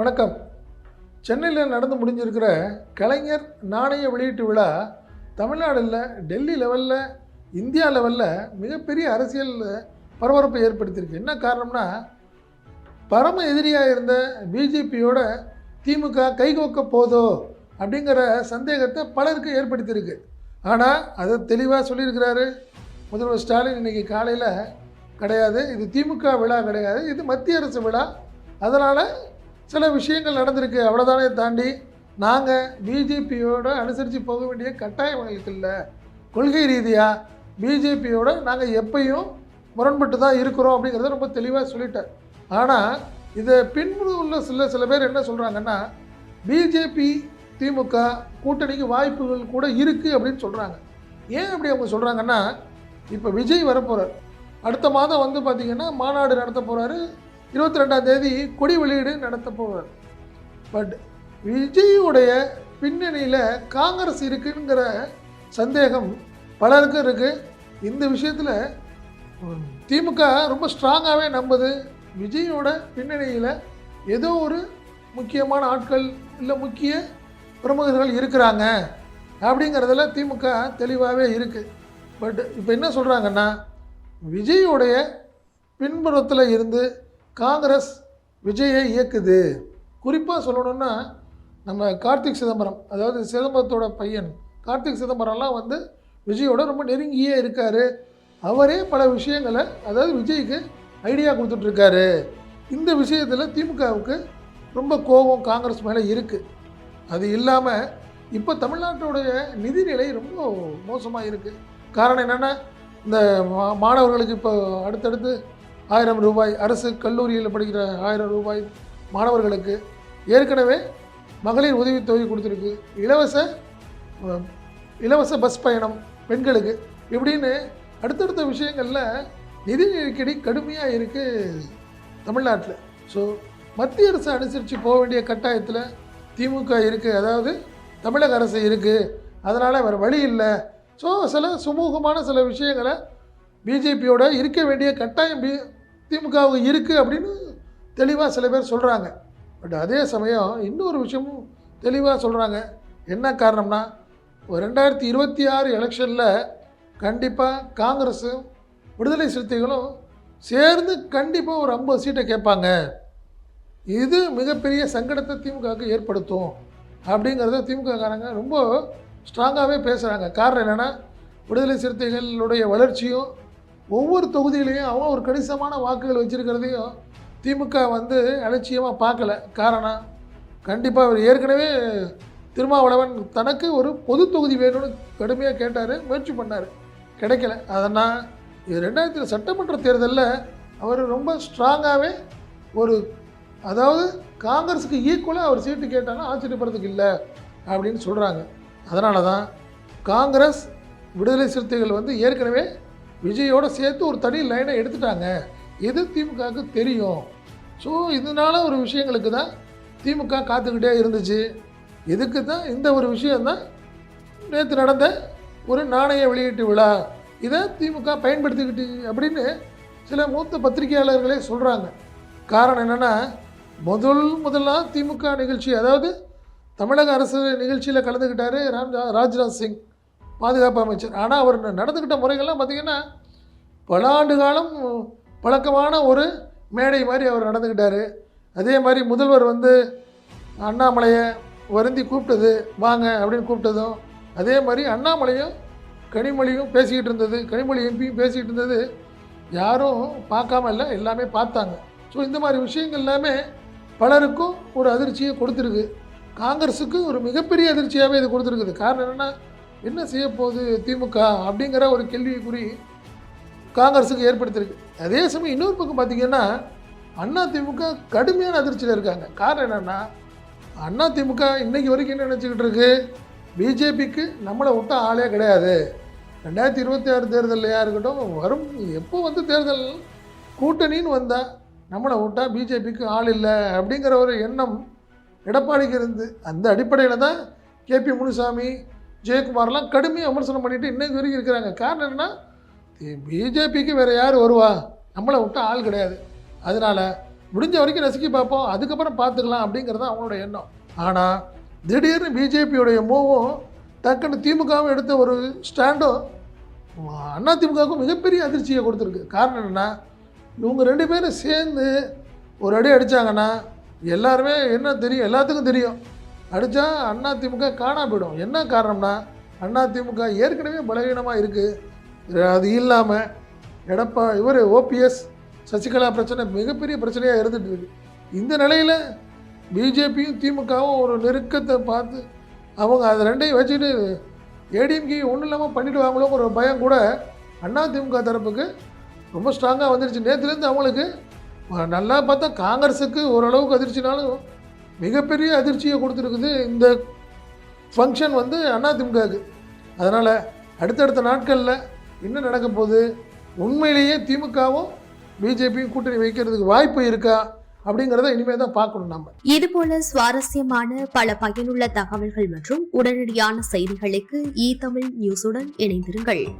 வணக்கம். சென்னையில் நடந்து முடிஞ்சிருக்கிற கலைஞர் நாணய வெளியீட்டு விழா தமிழ்நாடில் டெல்லி லெவலில் இந்தியா லெவலில் மிகப்பெரிய அரசியல் பரபரப்பை ஏற்படுத்தியிருக்கு. என்ன காரணம்னா பரம எதிரியாக இருந்த பிஜேபியோட திமுக கைகோக்க போதோ அப்படிங்கிற சந்தேகத்தை பலருக்கு ஏற்படுத்தியிருக்கு. ஆனால் அதை தெளிவாக சொல்லியிருக்கிறாரு முதல்வர் ஸ்டாலின் இன்னைக்கு காலையில். கிடையாது. இது திமுக விழா கிடையாது. இது மத்திய அரசு விழா. அதனால் சில விஷயங்கள் நடந்திருக்கு. அவ்வளோதானே தாண்டி நாங்கள் பிஜேபியோட அனுசரித்து போக வேண்டிய கட்டாயம் எங்களுக்கு இல்லை. கொள்கை ரீதியாக பிஜேபியோட நாங்கள் எப்பையும் முரண்பட்டு தான் இருக்கிறோம் அப்படிங்கிறத ரொம்ப தெளிவாக சொல்லிட்டேன் ஆனால் இதை பின்பு உள்ள சில சில பேர் என்ன சொல்கிறாங்கன்னா பிஜேபி திமுக கூட்டணிக்கு வாய்ப்புகள் கூட இருக்குது அப்படின்னு சொல்கிறாங்க ஏன் அப்படி அவங்க சொல்கிறாங்கன்னா இப்போ விஜய் வரப்போகிறார் அடுத்த மாதம் வந்து பார்த்திங்கன்னா மாநாடு நடத்த போகிறாரு இருபத்தி ரெண்டாம் தேதி கொடி வெளியீடு நடத்த போவார் பட் விஜயுடைய பின்னணியில் காங்கிரஸ் இருக்குங்கிற சந்தேகம் பலருக்கும் இருக்குது இந்த விஷயத்தில் திமுக ரொம்ப ஸ்ட்ராங்காகவே நம்புது. விஜயோட பின்னணியில் ஏதோ ஒரு முக்கியமான ஆட்கள் இல்லை முக்கிய பிரமுகர்கள் இருக்கிறாங்க அப்படிங்கிறதுல திமுக தெளிவாகவே இருக்குது பட் இப்போ என்ன சொல்கிறாங்கன்னா விஜயோடைய பின்புறத்தில் இருந்து காங்கிரஸ் விஜயை இயக்குது. குறிப்பாக சொல்லணும்னா நம்ம கார்த்திக் சிதம்பரம் அதாவது சிதம்பரத்தோட பையன் கார்த்திக் சிதம்பரம்லாம் வந்து விஜயோட ரொம்ப நெருங்கியே இருக்கார். அவரே பல விஷயங்களை அதாவது விஜய்க்கு ஐடியா கொடுத்துட்ருக்காரு. இந்த விஷயத்தில் திமுகவுக்கு ரொம்ப கோபம் காங்கிரஸ் மேலே இருக்குது அது இல்லாமல் இப்போ தமிழ்நாட்டோடைய நிதிநிலை ரொம்ப மோசமாக இருக்குது காரணம் என்னென்னா இந்த மா- மாணவர்களுக்கு இப்போ அடுத்தடுத்து ஆயிரம் ரூபாய். அரசு கல்லூரியில் படிக்கிற ஆயிரம் ரூபாய் மாணவர்களுக்கு ஏற்கனவே மகளிர் உதவித்தொகை கொடுத்துருக்கு. இலவச இலவச பஸ் பயணம் பெண்களுக்கு. இப்படின்னு அடுத்தடுத்த விஷயங்களில் நிதி நெருக்கடி கடுமையாக இருக்குது தமிழ்நாட்டில். ஸோ மத்திய அரசு அனுசரித்து போக வேண்டிய கட்டாயத்தில் திமுக இருக்குது அதாவது தமிழக அரசு இருக்குது அதனால் வேறு வழி இல்லை. ஸோ சில சுமூகமான சில விஷயங்களை பிஜேபியோட இருக்க வேண்டிய கட்டாயம் பி திமுகவுக்கு இருக்குது அப்படின்னு தெளிவாக சில பேர் சொல்கிறாங்க பட் அதே சமயம் இன்னொரு விஷயமும் தெளிவாக சொல்கிறாங்க என்ன காரணம்னா ஒரு ரெண்டாயிரத்தி இருபத்தி ஆறு எலெக்ஷனில் கண்டிப்பாக காங்கிரஸும் விடுதலை சிறுத்தைகளும் சேர்ந்து கண்டிப்பாக ஒரு ஐம்பது சீட்டை கேட்பாங்க. இது மிகப்பெரிய சங்கடத்தை திமுகவுக்கு ஏற்படுத்தும் அப்படிங்கிறத திமுககாரங்க ரொம்ப ஸ்ட்ராங்காகவே பேசுகிறாங்க காரணம் என்னென்னா விடுதலை சிறுத்தைகளுடைய வளர்ச்சியும் ஒவ்வொரு தொகுதியிலையும் அவங்க ஒரு கணிசமான வாக்குகள் வச்சுருக்கிறதையும் திமுக வந்து அலட்சியமாக பார்க்கல. காரணம் கண்டிப்பாக அவர் ஏற்கனவே திருமாவளவன் தனக்கு ஒரு பொது தொகுதி வேணும்னு கடுமையாக கேட்டார் முயற்சி பண்ணார். கிடைக்கல. அதனால் இது ரெண்டாயிரத்தி சட்டமன்ற தேர்தலில் அவர் ரொம்ப ஸ்ட்ராங்காகவே ஒரு அதாவது காங்கிரஸுக்கு ஈக்குவலாக அவர் சீட்டு கேட்டாலும் ஆச்சரியப்படுறதுக்கு இல்லை அப்படின்னு சொல்கிறாங்க அதனால தான் காங்கிரஸ் விடுதலை சிறுத்தைகள் வந்து ஏற்கனவே விஜயோடு சேர்த்து ஒரு தனி லைனை எடுத்துட்டாங்க. எது திமுகவுக்கு தெரியும்? ஸோ இதனால ஒரு விஷயங்களுக்கு தான் திமுக காத்துக்கிட்டே இருந்துச்சு. இதுக்கு தான் இந்த ஒரு விஷயந்தான் நேற்று நடந்த ஒரு நாணய வெளியீட்டு விழா. இதை திமுக பயன்படுத்திக்கிட்டு அப்படின்னு சில மூத்த பத்திரிகையாளர்களே சொல்கிறாங்க காரணம் என்னென்னா முதல் முதலாக திமுக நிகழ்ச்சி அதாவது தமிழக அரசு நிகழ்ச்சியில் கலந்துக்கிட்டார் ராம் ராஜ்நாத் சிங். பாதுகாப்பு அமைச்சர். ஆனால் அவர் நடந்துக்கிட்ட முறைகள்லாம் பார்த்திங்கன்னா பல ஆண்டு காலம் பழக்கமான ஒரு மேடை மாதிரி அவர் நடந்துக்கிட்டாரு அதே மாதிரி முதல்வர் வந்து அண்ணாமலையை வருந்தி கூப்பிட்டது வாங்க அப்படின்னு கூப்பிட்டதும் அதே மாதிரி அண்ணாமலையும் கனிமொழியும் பேசிக்கிட்டு இருந்தது. கனிமொழி எம்பியும் பேசிக்கிட்டு இருந்தது. யாரும் பார்க்காம இல்லை எல்லாமே பார்த்தாங்க. ஸோ இந்த மாதிரி விஷயங்கள் எல்லாமே பலருக்கும் ஒரு அதிர்ச்சியை கொடுத்துருக்கு. காங்கிரஸுக்கு ஒரு மிகப்பெரிய அதிர்ச்சியாகவே இது கொடுத்துருக்குது. காரணம் என்னென்னா என்ன செய்ய போகுது திமுக அப்படிங்கிற ஒரு கேள்விக்குறி காங்கிரஸுக்கு ஏற்படுத்தியிருக்கு அதே சமயம் இன்னொரு பக்கம் பார்த்தீங்கன்னா அண்ணா திமுக கடுமையான அதிர்ச்சியில் இருக்காங்க. காரணம் என்னென்னா அண்ணா திமுக இன்னைக்கு வரைக்கும் என்ன நினச்சிக்கிட்டு இருக்கு? பிஜேபிக்கு நம்மளை விட்ட ஆளே கிடையாது. ரெண்டாயிரத்தி இருபத்தி ஆறு தேர்தலையாக இருக்கட்டும் வரும் எப்போ வந்து தேர்தல் கூட்டணின்னு வந்தால் நம்மளை விட்டா பிஜேபிக்கு ஆள் இல்லை அப்படிங்கிற ஒரு எண்ணம் எடப்பாடிக்கு இருந்து அந்த அடிப்படையில் தான் கேபி முனுசாமி ஜெயக்குமார்லாம் கடுமையாக விமர்சனம் பண்ணிட்டு இன்னைக்கு வரைக்கும் இருக்கிறாங்க. காரணம் என்னென்னா பிஜேபிக்கு வேறு யார் வருவா? நம்மளை விட்டு ஆள் கிடையாது. அதனால் முடிஞ்ச வரைக்கும் ரசிக்க பார்ப்போம். அதுக்கப்புறம் பார்த்துக்கலாம் அப்படிங்கிறது தான் அவங்களோட எண்ணம். ஆனால் திடீர்னு பிஜேபியோடைய மூவும் டக்குன்னு திமுகவும் எடுத்த ஒரு ஸ்டாண்டும் அண்ணா திமுகவுக்கும் மிகப்பெரிய அதிர்ச்சியை கொடுத்துருக்கு. காரணம் என்னென்னா இவங்க ரெண்டு பேரும் சேர்ந்து ஒரு அடி அடித்தாங்கன்னா எல்லாருமே என்ன தெரியும்? எல்லாத்துக்கும் தெரியும். அடித்தா அண்ணா திமுக காணா போயிடும். என்ன காரணம்னா அண்ணா திமுக ஏற்கனவே பலவீனமாக இருக்குது அது இல்லாமல் எடப்பா இவர் ஓபிஎஸ் சசிகலா பிரச்சனை மிகப்பெரிய பிரச்சனையாக இருந்துட்டு இருக்கு. இந்த நிலையில் பிஜேபியும் திமுகவும் ஒரு நெருக்கத்தை பார்த்து அவங்க அதை ரெண்டையும் வச்சுட்டு ஏடிஎம்கே ஒன்றும் இல்லாமல் பண்ணிடுவாங்களோங்கிற ஒரு பயம் கூட அண்ணா திமுக தரப்புக்கு ரொம்ப ஸ்ட்ராங்காக வந்துருச்சு. நேற்றுலேருந்து அவங்களுக்கு நல்லா பார்த்தா காங்கிரஸுக்கு ஓரளவுக்கு அதிர்ச்சினாலும் மிகப்பெரிய அதிர்ச்சியை கொடுத்துருக்குது இந்த ஃபங்க்ஷன் வந்து அதிமுகவுக்கு அதனால் அடுத்தடுத்த நாட்களில் என்ன நடக்க போகுது? உண்மையிலேயே திமுகவும் பிஜேபியும் கூட்டணி வைக்கிறதுக்கு வாய்ப்பு இருக்கா? அப்படிங்கிறத இனிமேல் தான் பார்க்கணும் நம்ம இதுபோல சுவாரஸ்யமான பல பயனுள்ள தகவல்கள் மற்றும் உடனடியான செய்திகளுக்கு இ தமிழ் நியூஸுடன் இணைந்திருங்கள்.